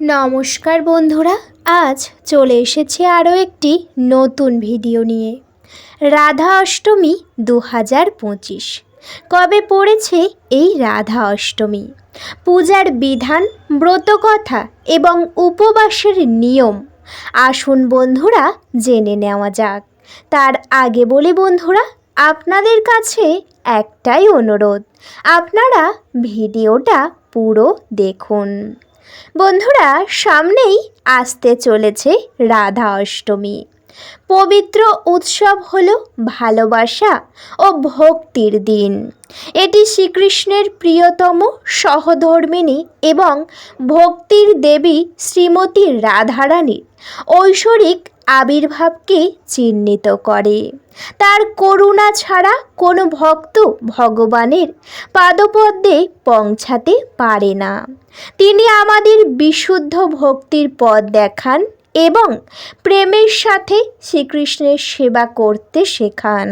নমস্কার বন্ধুরা, আজ চলে এসেছে আরও একটি নতুন ভিডিও নিয়ে। রাধা অষ্টমী দু হাজার পঁচিশ। কবে পড়েছে এই রাধা অষ্টমী? পূজার বিধান, ব্রতকথা এবং উপবাসের নিয়ম। আসুন বন্ধুরা, জেনে নেওয়া যাক। তার আগে বলি বন্ধুরা, আপনাদের কাছে একটাই অনুরোধ। আপনারা ভিডিওটা পুরো দেখুন। বন্ধুরা, সামনেই আসতে চলেছে রাধা অষ্টমী। পবিত্র উৎসব হল ভালোবাসা ও ভক্তির দিন। এটি শ্রীকৃষ্ণের প্রিয়তম সহধর্মিণী এবং ভক্তির দেবী শ্রীমতী রাধারানীর ঐশ্বরিক আবির্ভাবকে চিহ্নিত করে। তার করুণা ছাড়া কোনো ভক্ত ভগবানের পাদপদ্মে পৌঁছাতে পারে না। তিনি আমাদের বিশুদ্ধ ভক্তির পথ দেখান এবং প্রেমের সাথে শ্রীকৃষ্ণের সেবা করতে শেখান।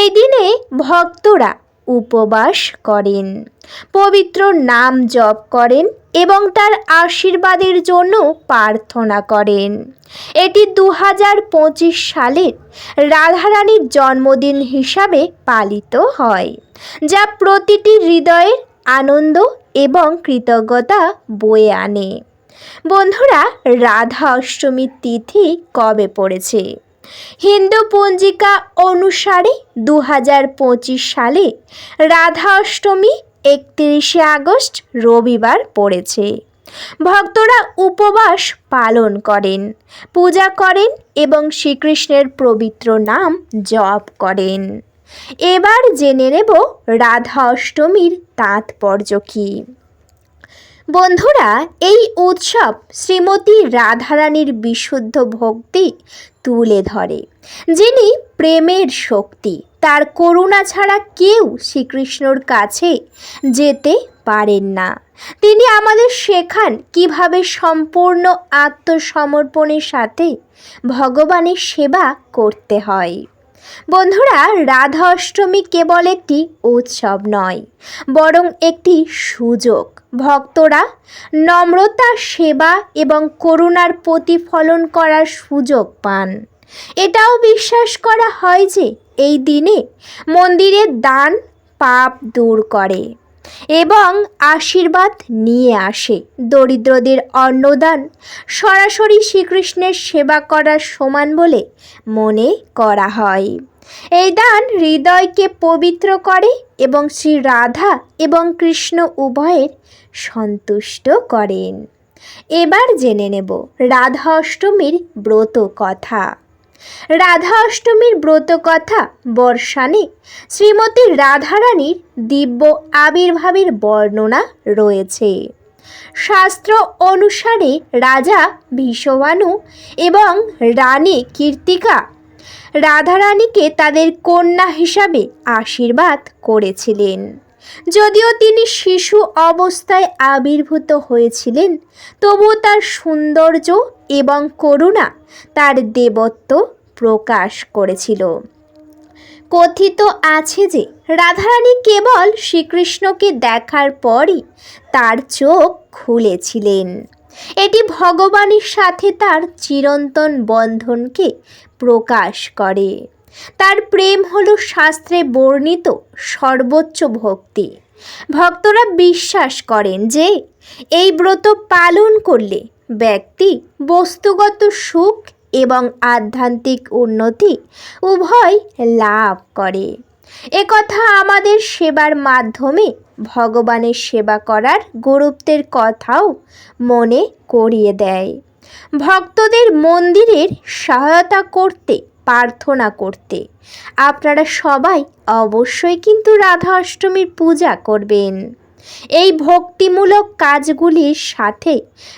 এই দিনে ভক্তরা উপবাস করেন, পবিত্র নাম জপ করেন এবং তার আশীর্বাদের জন্য প্রার্থনা করেন। এটি দু হাজার পঁচিশ সালের রাধারানীর জন্মদিন হিসাবে পালিত হয়, যা প্রতিটি হৃদয়ের আনন্দ এবং কৃতজ্ঞতা বয়ে আনে। বন্ধুরা, রাধা অষ্টমীর তিথি কবে পড়েছে? হিন্দু পঞ্জিকা অনুসারে দু হাজার পঁচিশ সালে রাধা অষ্টমী একত্রিশে আগস্ট রবিবার পড়েছে। ভক্তরা উপবাস পালন করেন, পূজা করেন এবং শ্রীকৃষ্ণের পবিত্র নাম জপ করেন। এবার জেনে নেব রাধা অষ্টমীর তাৎপর্য কী। বন্ধুরা, এই উৎসব শ্রীমতী রাধারানীর বিশুদ্ধ ভক্তি তুলে ধরে, যিনি প্রেমের শক্তি তার করুণা ছাড়া কেউ শ্রীকৃষ্ণর কাছে যেতে পারেন না। তিনি আমাদের শেখান কীভাবে সম্পূর্ণ আত্মসমর্পণের সাথে ভগবানের সেবা করতে হয়। বন্ধুরা রাধা অষ্টমী কেবল একটি উৎসব নয়, বরং একটি সুযোগ। ভক্তরা নম্রতা সেবা এবং করুণার প্রতিফলন করার সুযোগ পান। এটাও বিশ্বাস করা হয় যে এই দিনে মন্দিরের দান পাপ দূর করে এবং আশীর্বাদ নিয়ে আসে। দরিদ্রদের অন্নদান সরাসরি শ্রীকৃষ্ণের সেবা করার সমান বলে মনে করা হয়। এই দান হৃদয়কে পবিত্র করে এবং শ্রী রাধা এবং কৃষ্ণ উভয়ের সন্তুষ্ট করেন। এবার জেনে নেব রাধা অষ্টমীর ব্রত কথা। রাধা অষ্টমীর ব্রত কথা বর্ষানে শ্রীমতী রাধারানীর দিব্য আবির্ভাবের বর্ণনা রয়েছে। শাস্ত্র অনুসারে রাজা ভীষবানু এবং রানী কীর্তিকা রাধারানীকে তাদের কন্যা হিসাবে আশীর্বাদ করেছিলেন। যদিও তিনি শিশু অবস্থায় আবির্ভূত হয়েছিলেন, তবুও তার সৌন্দর্য এবং করুণা, তার দেবত্ব প্রকাশ করেছিল। কথিত আছে যে, রাধারানী কেবল শ্রীকৃষ্ণকে দেখার পরই তার চোখ খুলেছিলেন। এটি ভগবানের সাথে তার চিরন্তন বন্ধনকে প্রকাশ করে। তার প্রেম হল শাস্ত্রে বর্ণিত সর্বোচ্চ ভক্তি। ভক্তরা বিশ্বাস করেন যে, এই ব্রত পালন করলে ব্যক্তি বস্তুগত সুখ এবং আধ্যাত্মিক উন্নতি উভয় লাভ করে। একথা আমাদের সেবার মাধ্যমে ভগবানের সেবা করার গুরুত্বের কথাও মনে করিয়ে দেয়। ভক্তদের মন্দিরের সহায়তা করতে, প্রার্থনা করতে। আপনারা সবাই অবশ্যই কিন্তু রাধা অষ্টমীর পূজা করবেন। এই ভক্তিমূলক কাজগুলির সাথে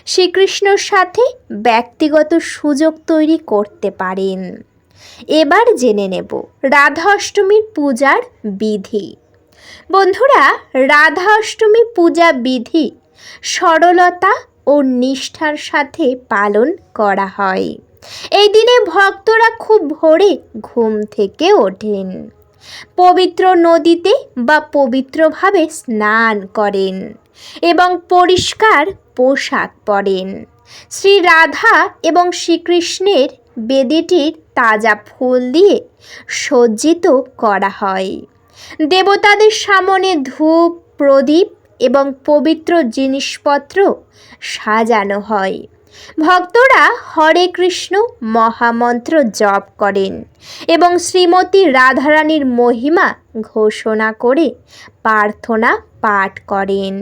শ্রীকৃষ্ণর সাথে ব্যক্তিগত সুযোগ তৈরি করতে পারেন। এবার জেনে নেব রাধা অষ্টমীর পূজার বিধি। বন্ধুরা রাধা অষ্টমী পূজা বিধি সরলতা ও নিষ্ঠার সাথে পালন করা হয়। এই দিনে ভক্তরা খুব ভোরে ঘুম থেকে ওঠেন। পবিত্র নদীতে বা পবিত্রভাবে স্নান করেন এবং পরিষ্কার পোশাক পরেন। শ্রী রাধা এবং শ্রীকৃষ্ণের বেদিটির তাজা ফুল দিয়ে সজ্জিত করা হয়। দেবতাদের সামনে ধূপ, প্রদীপ এবং পবিত্র জিনিসপত্র সাজানো হয়। ভক্তরা হরে কৃষ্ণ মহামন্ত্র জপ করেন এবং শ্রীমতী রাধারানীর মহিমা ঘোষণা করে প্রার্থনা পাঠ করেন।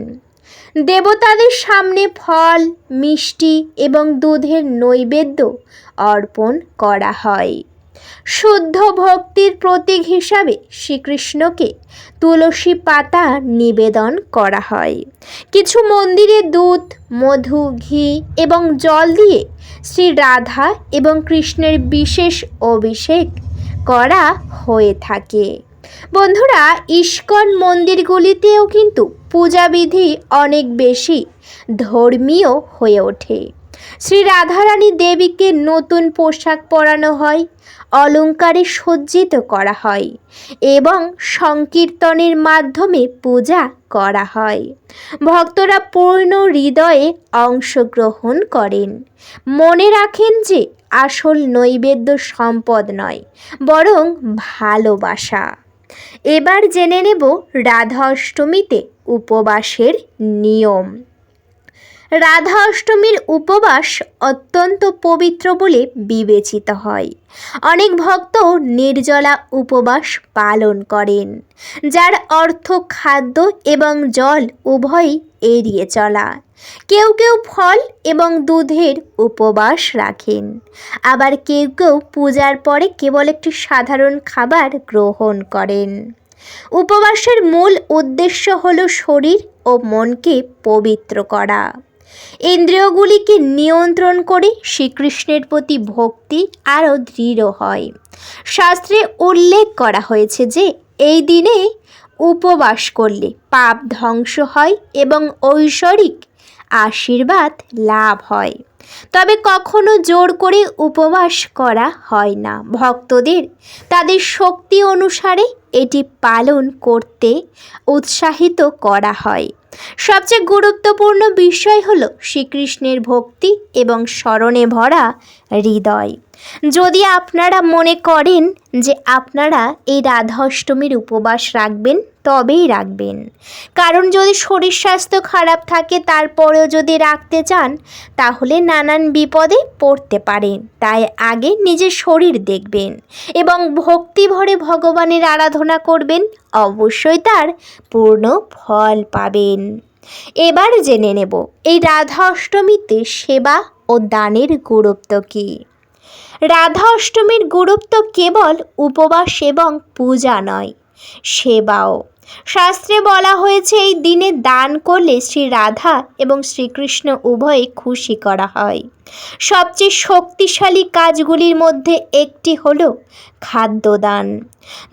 দেবতাদের সামনে ফল, মিষ্টি এবং দুধের নৈবেদ্য অর্পণ করা হয়। শুদ্ধ ভক্তির প্রতীক হিসাবে শ্রীকৃষ্ণকে তুলসী পাতা নিবেদন করা হয়। কিছু মন্দিরে দুধ, মধু, ঘি এবং জল দিয়ে শ্রী রাধা এবং কৃষ্ণের বিশেষ অভিষেক করা হয়ে থাকে। বন্ধুরা, ইস্কন মন্দিরগুলিতেও কিন্তু পূজাবিধি অনেক বেশি ধর্মীয় হয়ে ওঠে। শ্রী রাধারানী দেবীকে নতুন পোশাক পরানো হয় অলঙ্কারে সজ্জিত করা হয় এবং সংকীর্তনের মাধ্যমে পূজা করা হয়। ভক্তরা পূর্ণ হৃদয়ে অংশগ্রহণ করেন। মনে রাখেন যে আসল নৈবেদ্য সম্পদ নয়, বরং ভালোবাসা। এবার জেনে নেব রাধা অষ্টমীতে উপবাসের নিয়ম। রাধা অষ্টমীর উপবাস অত্যন্ত পবিত্র বলে বিবেচিত হয়। অনেক ভক্ত নির্জলা উপবাস পালন করেন, যার অর্থ খাদ্য এবং জল উভয়ই এড়িয়ে চলা। কেউ কেউ ফল এবং দুধের উপবাস রাখেন, আবার কেউ কেউ পূজার পরে কেবল একটি সাধারণ খাবার গ্রহণ করেন। উপবাসের মূল উদ্দেশ্য হল শরীর ও মনকে পবিত্র করা। ইন্দ্রিয়গুলিকে নিয়ন্ত্রণ করে শ্রীকৃষ্ণের প্রতি ভক্তি আরও দৃঢ় হয়। শাস্ত্রে উল্লেখ করা হয়েছে যে, এই দিনে উপবাস করলে পাপ ধ্বংস হয় এবং ঐশ্বরিক আশীর্বাদ লাভ হয়। তবে কখনো জোর করে উপবাস করা হয় না। ভক্তদের তাদের শক্তি অনুসারে এটি পালন করতে উৎসাহিত করা হয়। সবচেয়ে গুরুত্বপূর্ণ বিষয় হল শ্রীকৃষ্ণের ভক্তি এবং স্মরণে ভরা হৃদয়। যদি আপনারা মনে করেন যে আপনারা এই রাধা অষ্টমীর উপবাস রাখবেন, তবেই রাখবেন। কারণ যদি শরীর স্বাস্থ্য খারাপ থাকে, তারপরেও যদি রাখতে চান, তাহলে নানান বিপদে পড়তে পারেন। তাই আগে নিজের শরীর দেখবেন এবং ভক্তি ভরে ভগবানের আরাধনা করবেন, অবশ্যই তার পূর্ণ ফল পাবেন। এবার জেনে নেব, এই রাধা অষ্টমীতে সেবা ও দানের গুরুত্ব কী? রাধা অষ্টমীর গুরুত্ব কেবল উপবাস এবং পূজা নয়, সেবাও। শাস্ত্রে বলা হয়েছে, এই দিনে দান করলে শ্রী রাধা এবং শ্রীকৃষ্ণ উভয়ে খুশি করা হয়। সবচেয়ে শক্তিশালী কাজগুলির মধ্যে একটি হল খাদ্যদান।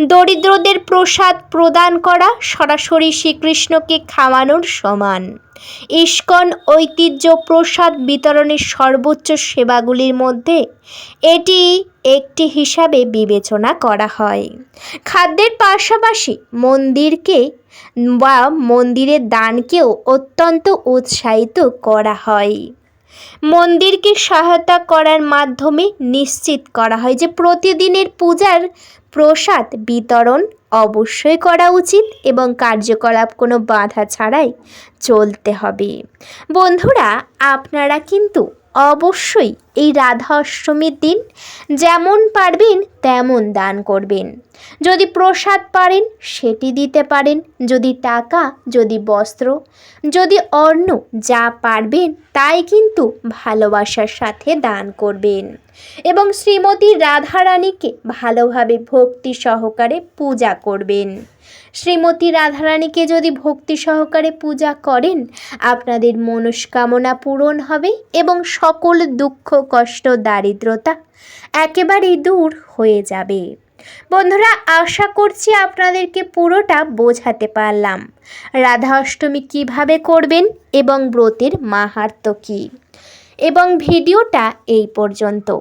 দরিদ্রদের প্রসাদ প্রদান করা সরাসরি শ্রীকৃষ্ণকে খাওয়ানোর সমান। ইস্কন ঐতিহ্য প্রসাদ বিতরণের সর্বোচ্চ সেবাগুলির মধ্যে এটি একটি হিসাবে বিবেচনা করা হয়। খাদ্যের পাশাপাশি মন্দিরকে বা মন্দিরের দানকেও অত্যন্ত উৎসাহিত করা হয়। মন্দিরকে সহায়তা করার মাধ্যমে নিশ্চিত করা হয় যে প্রতিদিনের পূজার প্রসাদ বিতরণ অবশ্যই করা উচিত এবং কার্যকলাপ কোনো বাধা ছাড়াই চলতে হবে। বন্ধুরা, আপনারা কিন্তু অবশ্যই এই রাধা অষ্টমীর দিন যেমন পারবেন তেমন দান করবেন। যদি প্রসাদ পারেন, সেটি দিতে পারেন। যদি টাকা, যদি বস্ত্র, যদি অন্ন যা পারবেন, তাই কিন্তু ভালোবাসার সাথে দান করবেন। এবং শ্রীমতী রাধারানীকে ভালোভাবে ভক্তি সহকারে পূজা করবেন। শ্রীমতী রাধারানীকে যদি ভক্তি সহকারে পূজা করেন, আপনাদের মনস্কামনা পূরণ হবে এবং সকল দুঃখ, কষ্ট, দারিদ্রতা একেবারেই দূর হয়ে যাবে। বন্ধুরা, আশা করছি আপনাদেরকে পুরোটা বোঝাতে পারলাম। রাধা অষ্টমী কীভাবে করবেন এবং ব্রতের মাহাত্ম কী? এবং ভিডিওটা এই পর্যন্ত।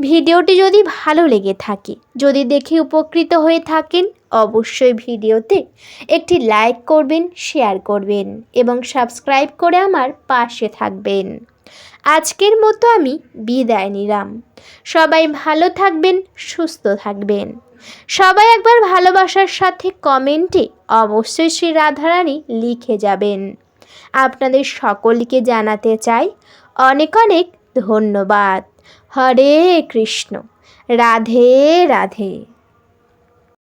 ভিডিওটি যদি ভালো লেগে থাকে, যদি দেখে উপকৃত হয়ে থাকেন, অবশ্যই ভিডিওতে একটি লাইক করবেন, শেয়ার করবেন এবং সাবস্ক্রাইব করে আমার পাশে থাকবেন। আজকের মতো আমি বিদায় নিলাম। সবাই ভালো থাকবেন, সুস্থ থাকবেন। সবাই একবার ভালোবাসার সাথে কমেন্টে অবশ্যই শ্রী রাধারানী লিখে যাবেন। আপনাদের সকলকে জানাতে চাই অনেক অনেক ধন্যবাদ। হরে কৃষ্ণ। রাধে রাধে।